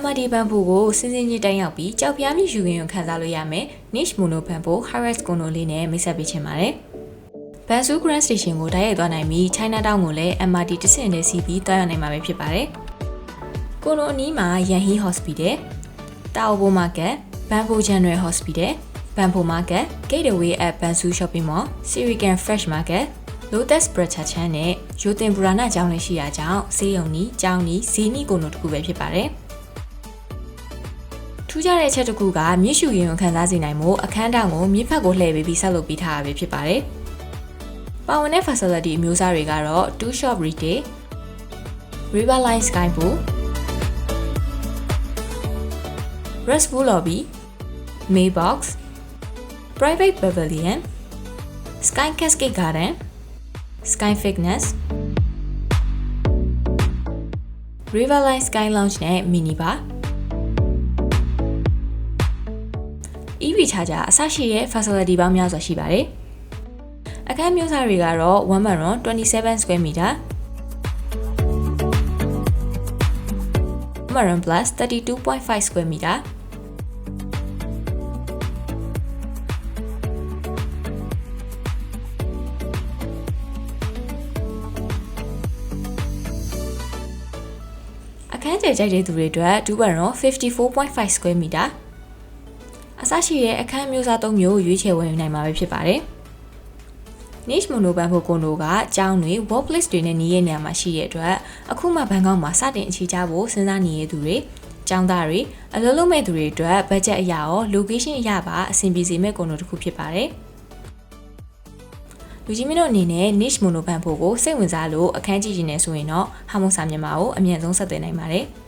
MRD ဘန်ဖိုကိုစင်းစင်းကြီးတိုင်းရောက်ပြီးကြောက်ပြားမြယူရင်ခံစားလို့ရမယ် niche mono ဘန်ဖို Harris Kono လေးနဲ့မိတ်ဆက်ပေးချင်ပါတယ်ဘန်ဆူ Grand Station ကိုတိုက်ရိုက်သွားနိုင်ပြီး China Town ကိုလည်း MRT တစ်ဆင့်နဲ့စီးပြီးသွားရောက်နိုင်မှာပဲဖြစ်ပါတယ်။ကိုနိုအနီးမှာရန်ဟီ Hospital ၊တာအိုဘို Market ၊ဘန်ဖို General Hospital ၊ဘန်ဖို Market ၊ Gateway at Bansu Shopping Mall ၊စီရီကန် Fresh Market ၊ Lotus Bratcha Chan နဲ့ရိုတင်ဘူရာနာကျောင်းလည်းရှိရာကြောင့်ဈေးရုံနီးကျောင်းနီးဈေးနီးကိုနိုတစ်ခုပဲဖြစ်ပါတယ်။ထူး ခြားတဲ့အချက်တစ်ခုကမြစ်ရှူရင်ကိုခံစားစေနိုင်မှုအခန်းတောင်ကိုမြစ်ဖက်ကိုလှည့်ပေးပြီးဆောက်လုပ်ပေးထားတာပဲဖြစ်ပါတယ်။ပါဝင်တဲ့ facility အမျိုးအစားတွေကတော့ two shop retail, Riverline Sky Pool, Restful Lobby, Maybox, Private Pavilion, Sky Cascade Garden, Sky Fitness, Riverline Sky Lounge နဲ့ Mini Bar EV charger အစရှိတဲ့ facility ပေါင်းများစွာရှိပါတယ်။အခန်းမျိုးစားတွေကတော့1 bedroom 27 square meter Maroon Plus 32.5 square meter ။အခန်းကျယ်ကြိုက်တဲ့သူတွေအတွက်2 bedroom 54.5 square meter အစရှိတဲ့အခန်းမျိုးစား၃မျိုးရွေးချယ်ဝယ်ယူနိုင်မှာပဲဖြစ်ပါတယ်။ niche mono ဘန်ဖို့ကွန်ဒိုကအကြောင်းတွေ workplace တွေနဲ့နေရနေရာမှာရှိတဲ့အတွက်အခုမှဘန်ကောက်မှာစတင်အခြေချဖို့စဉ်းစားနေရသူတွေကျောင်းသားတွေအလုပ်လုပ်မဲ့သူတွေအတွက် budget အရာရော location အရာပါအဆင်ပြေစေမဲ့ကွန်ဒိုတစ်ခုဖြစ်ပါတယ်။လူကြီးမင်းတို့အနေနဲ့ niche mono ဘန်ဖို့ကိုစိတ်ဝင်စားလို့အခန်းကြည့်နေဆိုရင်တော့ဟာမုန်စာမြန်မာကိုအမြန်ဆုံးဆက်သွယ်နိုင်ပါတယ်။